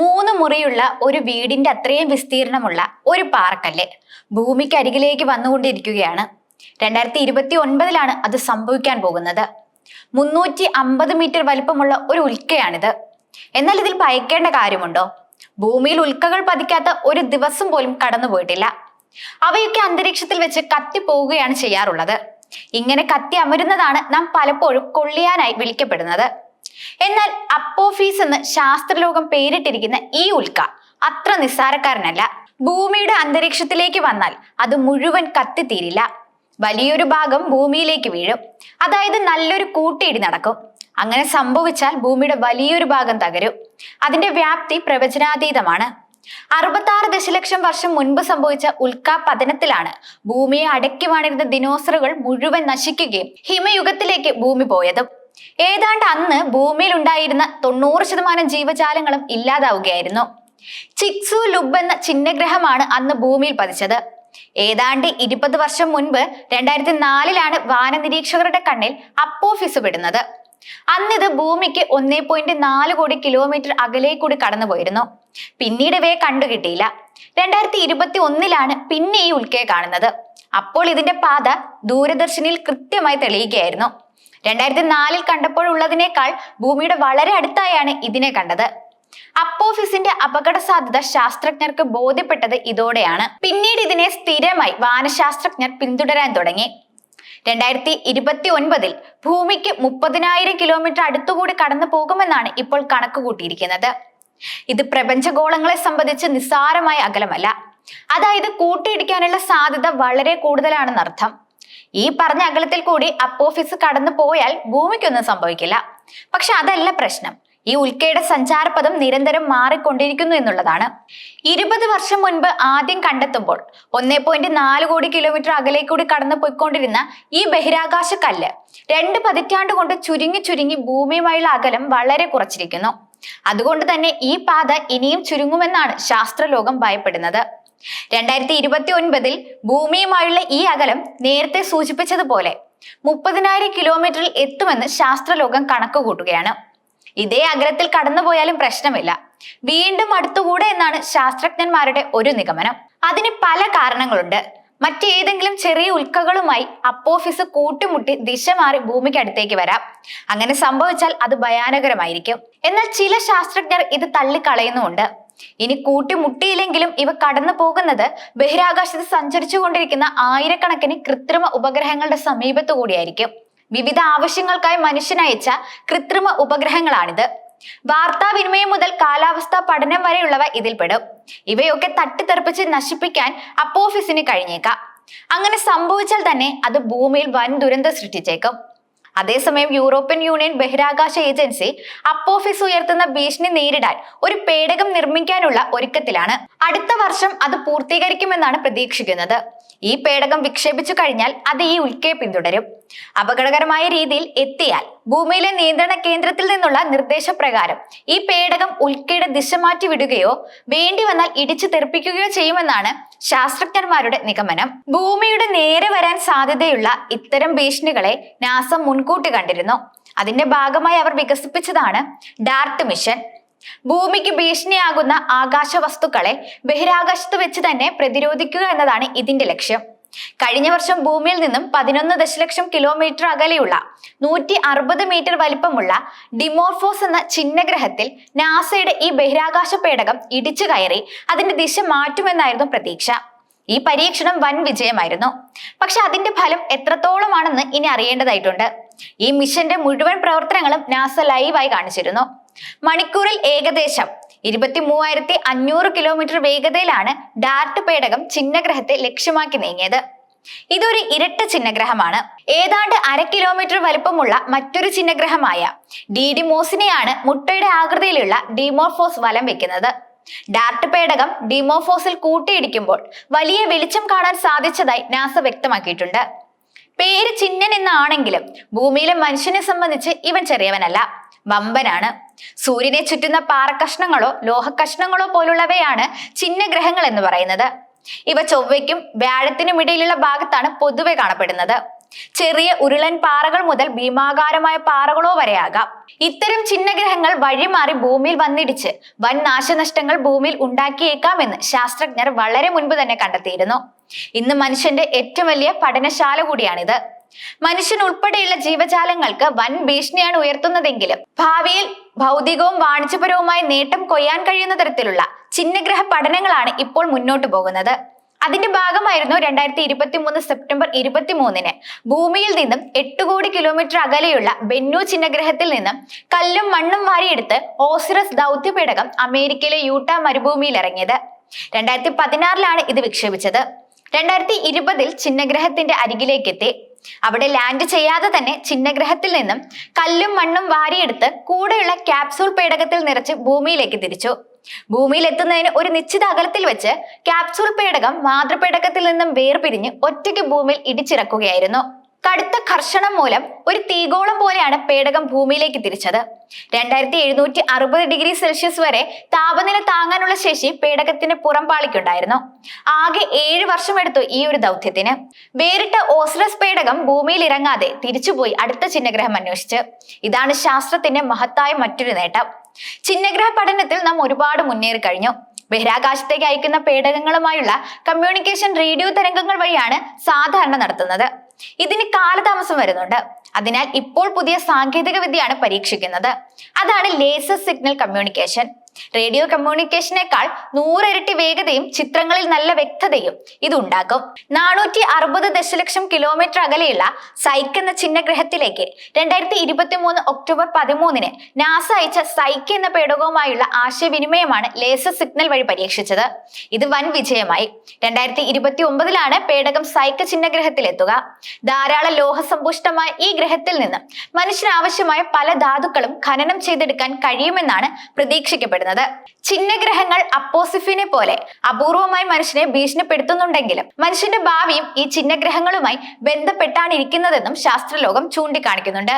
മൂന്ന് മുറിയുള്ള ഒരു വീടിന്റെ അത്രയും വിസ്തീർണമുള്ള ഒരു പാർക്കല്ലേ ഭൂമിക്ക് അരികിലേക്ക് വന്നുകൊണ്ടിരിക്കുകയാണ്. രണ്ടായിരത്തി ഇരുപത്തി ഒൻപതിലാണ് അത് സംഭവിക്കാൻ പോകുന്നത്. മുന്നൂറ്റി അമ്പത് മീറ്റർ വലിപ്പമുള്ള ഒരു ഉൽക്കയാണിത്. എന്നാൽ ഇതിൽ ഭയക്കേണ്ട കാര്യമുണ്ടോ? ഭൂമിയിൽ ഉൽക്കകൾ പതിക്കാത്ത ഒരു ദിവസം പോലും കടന്നുപോയിട്ടില്ല. അവയൊക്കെ അന്തരീക്ഷത്തിൽ വെച്ച് കത്തിപ്പോവുകയാണ് ചെയ്യാറുള്ളത്. ഇങ്ങനെ കത്തി അമരുന്നതാണ് നാം പലപ്പോഴും കൊള്ളിയാനായി വിളിക്കപ്പെടുന്നത്. എന്നാൽ അപ്പോഫീസ് എന്ന് ശാസ്ത്രലോകം പേരിട്ടിരിക്കുന്ന ഈ ഉൽക്ക അത്ര നിസ്സാരക്കാരനല്ല. ഭൂമിയുടെ അന്തരീക്ഷത്തിലേക്ക് വന്നാൽ അത് മുഴുവൻ കത്തിത്തീരില്ല. വലിയൊരു ഭാഗം ഭൂമിയിലേക്ക് വീഴും. അതായത് നല്ലൊരു കൂട്ടിയിടി നടക്കും. അങ്ങനെ സംഭവിച്ചാൽ ഭൂമിയുടെ വലിയൊരു ഭാഗം തകരും. അതിന്റെ വ്യാപ്തി പ്രവചനാതീതമാണ്. അറുപത്താറ് ദശലക്ഷം വർഷം മുൻപ് സംഭവിച്ച ഉൽക്കാപതനത്തിലാണ് ഭൂമിയെ അടക്കി വാണിരുന്ന ദിനോസറുകൾ മുഴുവൻ നശിക്കുകയും ഹിമയുഗത്തിലേക്ക് ഭൂമി പോയതും. ഏതാണ്ട് അന്ന് ഭൂമിയിൽ ഉണ്ടായിരുന്ന തൊണ്ണൂറ് ശതമാനം ജീവജാലങ്ങളും ഇല്ലാതാവുകയായിരുന്നു. ചിക്സു ലുബ് എന്ന ചിഹ്നഗ്രഹമാണ് അന്ന് ഭൂമിയിൽ പതിച്ചത്. ഏതാണ്ട് ഇരുപത് വർഷം മുൻപ് രണ്ടായിരത്തി നാലിലാണ് വാനനിരീക്ഷകരുടെ കണ്ണിൽ അപ്പോഫിസ് വിടുന്നത് അന്നിത് ഭൂമിക്ക് ഒന്നേ പോയിന്റ് നാല് കോടി കിലോമീറ്റർ അകലേക്കൂടി കടന്നുപോയിരുന്നു. പിന്നീട് ഇവയെ കണ്ടുകിട്ടിയില്ല. രണ്ടായിരത്തി ഇരുപത്തി ഒന്നിലാണ് പിന്നെ ഈ ഉൽക്കയെ കാണുന്നത്. അപ്പോൾ ഇതിന്റെ പാത ദൂരദർശനിൽ കൃത്യമായി തെളിയിക്കുകയായിരുന്നു രണ്ടായിരത്തി നാലിൽ കണ്ടപ്പോഴുള്ളതിനേക്കാൾ ഭൂമിയുടെ വളരെ അടുത്തായാണ് ഇതിനെ കണ്ടത്. അപ്പോഫിസിന്റെ അപകട സാധ്യത ശാസ്ത്രജ്ഞർക്ക് ബോധ്യപ്പെട്ടത് ഇതോടെയാണ്. പിന്നീട് ഇതിനെ സ്ഥിരമായി വാനശാസ്ത്രജ്ഞർ പിന്തുടരാൻ തുടങ്ങി. രണ്ടായിരത്തി ഇരുപത്തി ഒൻപതിൽ ഭൂമിക്ക് മുപ്പതിനായിരം കിലോമീറ്റർ അടുത്തുകൂടി കടന്നു പോകുമെന്നാണ് ഇപ്പോൾ കണക്ക് കൂട്ടിയിരിക്കുന്നത്. ഇത് പ്രപഞ്ചഗോളങ്ങളെ സംബന്ധിച്ച് നിസ്സാരമായ അകലമല്ല. അതായത് കൂട്ടിയിടിക്കാനുള്ള സാധ്യത വളരെ കൂടുതലാണെന്നർത്ഥം. ഈ പറഞ്ഞ അകലത്തിൽ കൂടി അപ്പോഫിസ് കടന്നു പോയാൽ ഭൂമിക്കൊന്നും സംഭവിക്കില്ല. പക്ഷെ അതല്ല പ്രശ്നം. ഈ ഉൽക്കയുടെ സഞ്ചാരപഥം നിരന്തരം മാറിക്കൊണ്ടിരിക്കുന്നു എന്നുള്ളതാണ്. ഇരുപത് വർഷം മുൻപ് ആദ്യം കണ്ടെത്തുമ്പോൾ ഒന്നേ പോയിന്റ് നാല് കോടി കിലോമീറ്റർ അകലേക്കൂടി കടന്നു പോയിക്കൊണ്ടിരുന്ന ഈ ബഹിരാകാശ കല്ല് രണ്ട് പതിറ്റാണ്ട് കൊണ്ട് ചുരുങ്ങി ചുരുങ്ങി ഭൂമിയുമായുള്ള അകലം വളരെ കുറച്ചിരിക്കുന്നു. അതുകൊണ്ട് തന്നെ ഈ പാത ഇനിയും ചുരുങ്ങുമെന്നാണ് ശാസ്ത്രലോകം ഭയപ്പെടുന്നത്. രണ്ടായിരത്തി ഇരുപത്തി ഒൻപതിൽ ഭൂമിയുമായുള്ള ഈ അകലം നേരത്തെ സൂചിപ്പിച്ചതുപോലെ മുപ്പതിനായിരം കിലോമീറ്ററിൽ എത്തുമെന്ന് ശാസ്ത്രലോകം കണക്ക് കൂട്ടുകയാണ് ഇതേ അകലത്തിൽ കടന്നുപോയാലും പ്രശ്നമില്ല. വീണ്ടും അടുത്തുകൂടെ എന്നാണ് ശാസ്ത്രജ്ഞന്മാരുടെ ഒരു നിഗമനം. അതിന് പല കാരണങ്ങളുണ്ട്. മറ്റേതെങ്കിലും ചെറിയ ഉൽക്കകളുമായി അപ്പോഫിസ് കൂട്ടിമുട്ടി ദിശ മാറി ഭൂമിക്ക് അടുത്തേക്ക് വരാം. അങ്ങനെ സംഭവിച്ചാൽ അത് ഭയാനകരമായിരിക്കും. എന്നാൽ ചില ശാസ്ത്രജ്ഞർ ഇത് തള്ളിക്കളയുന്നുമുണ്ട്. ഇനി കൂട്ടിമുട്ടിയില്ലെങ്കിലും ഇവ കടന്നു പോകുന്നത് ബഹിരാകാശത്ത് സഞ്ചരിച്ചു കൊണ്ടിരിക്കുന്ന ആയിരക്കണക്കിന് കൃത്രിമ ഉപഗ്രഹങ്ങളുടെ സമീപത്തു കൂടിയായിരിക്കും. വിവിധ ആവശ്യങ്ങൾക്കായി മനുഷ്യനയച്ച കൃത്രിമ ഉപഗ്രഹങ്ങളാണിത്. വാർത്താവിനിമയം മുതൽ കാലാവസ്ഥാ പഠനം വരെയുള്ളവ ഇതിൽപ്പെടും. ഇവയൊക്കെ തട്ടിത്തെറിപ്പിച്ച് നശിപ്പിക്കാൻ അപ്പോഫിസിന് കഴിഞ്ഞേക്കാം. അങ്ങനെ സംഭവിച്ചാൽ തന്നെ അത് ഭൂമിയിൽ വൻ ദുരന്തം സൃഷ്ടിച്ചേക്കും. അതേസമയം യൂറോപ്യൻ യൂണിയൻ ബഹിരാകാശ ഏജൻസി അപ്പോഫിസ് ഉയർത്തുന്ന ഭീഷണി നേരിടാൻ ഒരു പേടകം നിർമ്മിക്കാനുള്ള ഒരുക്കത്തിലാണ്. അടുത്ത വർഷം അത് പൂർത്തീകരിക്കുമെന്നാണ് പ്രതീക്ഷിക്കുന്നത്. ഈ പേടകം വിക്ഷേപിച്ചു കഴിഞ്ഞാൽ അത് ഈ ഉൽക്കയെ പിന്തുടരും. അപകടകരമായ രീതിയിൽ എത്തിയാൽ ഭൂമിയിലെ നിയന്ത്രണ കേന്ദ്രത്തിൽ നിന്നുള്ള നിർദ്ദേശപ്രകാരം ഈ പേടകം ഉൽക്കയുടെ ദിശ മാറ്റി വിടുകയോ വേണ്ടി വന്നാൽ ഇടിച്ചു തെറിപ്പിക്കുകയോ ചെയ്യുമെന്നാണ് ശാസ്ത്രജ്ഞന്മാരുടെ നിഗമനം. ഭൂമിയുടെ നേരെ വരാൻ സാധ്യതയുള്ള ഇത്തരം ഭീഷണികളെ നാസ മുൻകൂട്ടി കണ്ടിരുന്നു. അതിന്റെ ഭാഗമായി അവർ വികസിപ്പിച്ചതാണ് ഡാർട്ട് മിഷൻ. ഭൂമിക്ക് ഭീഷണിയാകുന്ന ആകാശ വസ്തുക്കളെ ബഹിരാകാശത്ത് വെച്ച് തന്നെ പ്രതിരോധിക്കുക എന്നതാണ് ഇതിന്റെ ലക്ഷ്യം. കഴിഞ്ഞ വർഷം ഭൂമിയിൽ നിന്നും പതിനൊന്ന് ദശലക്ഷം കിലോമീറ്റർ അകലെയുള്ള നൂറ്റി അറുപത് മീറ്റർ വലിപ്പമുള്ള ഡിമോർഫോസ് എന്ന ചിഹ്നഗ്രഹത്തിൽ നാസയുടെ ഈ ബഹിരാകാശ പേടകം ഇടിച്ചു കയറി അതിന്റെ ദിശ മാറ്റുമെന്നായിരുന്നു പ്രതീക്ഷ. ഈ പരീക്ഷണം വൻ വിജയമായിരുന്നു. പക്ഷെ അതിന്റെ ഫലം എത്രത്തോളമാണെന്ന് ഇനി അറിയേണ്ടതായിട്ടുണ്ട്. ഈ മിഷന്റെ മുഴുവൻ പ്രവർത്തനങ്ങളും നാസ ലൈവായി കാണിച്ചിരുന്നു. മണിക്കൂറിൽ ഏകദേശം ഇരുപത്തി മൂവായിരത്തി അഞ്ഞൂറ് കിലോമീറ്റർ വേഗതയിലാണ് ഡാർട്ട് പേടകം ചിഹ്നഗ്രഹത്തെ ലക്ഷ്യമാക്കി നീങ്ങിയത്. ഇതൊരു ഇരട്ട ചിഹ്നഗ്രഹമാണ്. ഏതാണ്ട് അര കിലോമീറ്റർ വലുപ്പമുള്ള മറ്റൊരു ചിഹ്നഗ്രഹമായ ഡിഡിമോസിനെയാണ് മുട്ടയുടെ ആകൃതിയിലുള്ള ഡിമോർഫോസ് വലം വെക്കുന്നത്. ഡാർട്ട് പേടകം ഡിമോഫോസിൽ കൂട്ടിയിടിക്കുമ്പോൾ വലിയ വെളിച്ചം കാണാൻ സാധിച്ചതായി നാസ വ്യക്തമാക്കിയിട്ടുണ്ട്. പേര് ചിഹ്നൻ എന്നാണെങ്കിലും ഭൂമിയിലെ മനുഷ്യനെ സംബന്ധിച്ച് ഇവൻ ചെറിയവനല്ല. വമ്പനാണ്. സൂര്യനെ ചുറ്റുന്ന പാറക്കഷ്ണങ്ങളോ ലോഹക്കഷ്ണങ്ങളോ പോലുള്ളവയാണ് ചിഹ്നഗ്രഹങ്ങൾ എന്ന് പറയുന്നത്. ഇവ ചൊവ്വയ്ക്കും വ്യാഴത്തിനും ഇടയിലുള്ള ഭാഗത്താണ് പൊതുവെ കാണപ്പെടുന്നത്. ചെറിയ ഉരുളൻ പാറകൾ മുതൽ ഭീമാകാരമായ പാറകളോ വരെയാകാം. ഇത്തരം ചിഹ്നഗ്രഹങ്ങൾ വഴിമാറി ഭൂമിയിൽ വന്നിടിച്ച് വൻ നാശനഷ്ടങ്ങൾ ഭൂമിയിൽ ഉണ്ടാക്കിയേക്കാമെന്ന് ശാസ്ത്രജ്ഞർ വളരെ മുൻപ് തന്നെ കണ്ടെത്തിയിരുന്നു. ഇന്ന് മനുഷ്യന്റെ ഏറ്റവും വലിയ പഠനശാല കൂടിയാണിത്. മനുഷ്യൻ ഉൾപ്പെടെയുള്ള ജീവജാലങ്ങൾക്ക് വൻ ഭീഷണിയാണ് ഉയർത്തുന്നതെങ്കിലും ഭാവിയിൽ ഭൗതികവും വാണിജ്യപരവുമായി നേട്ടം കൊയ്യാൻ കഴിയുന്ന തരത്തിലുള്ള ചിഹ്നഗ്രഹ പഠനങ്ങളാണ് ഇപ്പോൾ മുന്നോട്ട് പോകുന്നത്. അതിന്റെ ഭാഗമായിരുന്നു രണ്ടായിരത്തി ഇരുപത്തി മൂന്ന് സെപ്റ്റംബർ ഇരുപത്തി മൂന്നിന് ഭൂമിയിൽ നിന്നും എട്ട് കോടി കിലോമീറ്റർ അകലെയുള്ള ബെന്നു ചിഹ്നഗ്രഹത്തിൽ നിന്നും കല്ലും മണ്ണും വാരിയെടുത്ത് ഓസിറസ് ദൗത്യപേടകം അമേരിക്കയിലെ യൂട്ട മരുഭൂമിയിൽ ഇറങ്ങിയത്. രണ്ടായിരത്തി പതിനാറിലാണ് ഇത് വിക്ഷേപിച്ചത്. രണ്ടായിരത്തി ഇരുപതിൽ ചിഹ്നഗ്രഹത്തിന്റെ അരികിലേക്ക് എത്തി അവിടെ ലാൻഡ് ചെയ്യാതെ തന്നെ ചിഹ്നഗ്രഹത്തിൽ നിന്നും കല്ലും മണ്ണും വാരിയെടുത്ത് കൂടെയുള്ള ക്യാപ്സൂൾ പേടകത്തിൽ നിറച്ച് ഭൂമിയിലേക്ക് തിരിച്ചു. ഭൂമിയിൽ എത്തുന്നതിന് ഒരു നിശ്ചിത അകലത്തിൽ വെച്ച് ക്യാപ്സൂൾ പേടകം മാതൃപേടകത്തിൽ നിന്നും വേർപിരിഞ്ഞ് ഒറ്റയ്ക്ക് ഭൂമിയിൽ ഇടിച്ചിറക്കുകയായിരുന്നു. കടുത്ത കർഷണം മൂലം ഒരു തീഗോളം പോലെയാണ് പേടകം ഭൂമിയിലേക്ക് തിരിച്ചത്. രണ്ടായിരത്തി എഴുന്നൂറ്റി അറുപത് ഡിഗ്രി സെൽഷ്യസ് വരെ താപനില താങ്ങാനുള്ള ശേഷി പേടകത്തിന് പുറംപാളിക്കുണ്ടായിരുന്നു ആകെ ഏഴ് വർഷമെടുത്തു ഈ ഒരു ദൗത്യത്തിന്. വേറിട്ട ഓസ്ലസ് പേടകം ഭൂമിയിൽ ഇറങ്ങാതെ തിരിച്ചുപോയി അടുത്ത ചിഹ്നഗ്രഹം അന്വേഷിച്ച്. ഇതാണ് ശാസ്ത്രത്തിന്റെ മഹത്തായ മറ്റൊരു നേട്ടം. ചിഹ്നഗ്രഹ പഠനത്തിൽ നാം ഒരുപാട് മുന്നേറി കഴിഞ്ഞു. ബഹിരാകാശത്തേക്ക് അയക്കുന്ന പേടകങ്ങളുമായുള്ള കമ്മ്യൂണിക്കേഷൻ റേഡിയോ തരംഗങ്ങൾ വഴിയാണ് സാധാരണ നടത്തുന്നത്. ഇതിന് കാലതാമസം വരുന്നുണ്ട്. അതിനാൽ ഇപ്പോൾ പുതിയ സാങ്കേതിക വിദ്യയാണ് പരീക്ഷിക്കുന്നത്. അതാണ് ലേസർ സിഗ്നൽ കമ്മ്യൂണിക്കേഷൻ റേഡിയോ കമ്മ്യൂണിക്കേഷനേക്കാൾ നൂറിരട്ടി വേഗതയും ചിത്രങ്ങളിൽ നല്ല വ്യക്തതയും ഇതുണ്ടാക്കും. നാനൂറ്റി അറുപത് ദശലക്ഷം കിലോമീറ്റർ അകലെയുള്ള സൈക്ക് എന്ന ചിഹ്നഗ്രഹത്തിലേക്ക് രണ്ടായിരത്തി ഇരുപത്തി മൂന്ന് ഒക്ടോബർ പതിമൂന്നിന് നാസ അയച്ച സൈക്ക് എന്ന പേടകവുമായുള്ള ആശയവിനിമയമാണ് ലേസർ സിഗ്നൽ വഴി പരീക്ഷിച്ചത്. ഇത് വൻ വിജയമായി. രണ്ടായിരത്തി ഇരുപത്തി ഒമ്പതിലാണ് പേടകം സൈക്ക് ചിഹ്നഗ്രഹത്തിലെത്തുക. ധാരാളം ലോഹസമ്പുഷ്ടമായ ഈ ഗ്രഹത്തിൽ നിന്ന് മനുഷ്യനാവശ്യമായ പല ധാതുക്കളും ഖനനം ചെയ്തെടുക്കാൻ കഴിയുമെന്നാണ് പ്രതീക്ഷിക്കപ്പെടുന്നത്. ചിഹ്നഗ്രഹങ്ങൾ അപ്പോസിഫിനെ പോലെ അപൂർവമായി മനുഷ്യനെ ഭീഷണിപ്പെടുത്തുന്നുണ്ടെങ്കിലും മനുഷ്യന്റെ ഭാവിയും ഈ ചിഹ്നഗ്രഹങ്ങളുമായി ബന്ധപ്പെട്ടാണ് ഇരിക്കുന്നതെന്നും ശാസ്ത്രലോകം ചൂണ്ടിക്കാണിക്കുന്നുണ്ട്.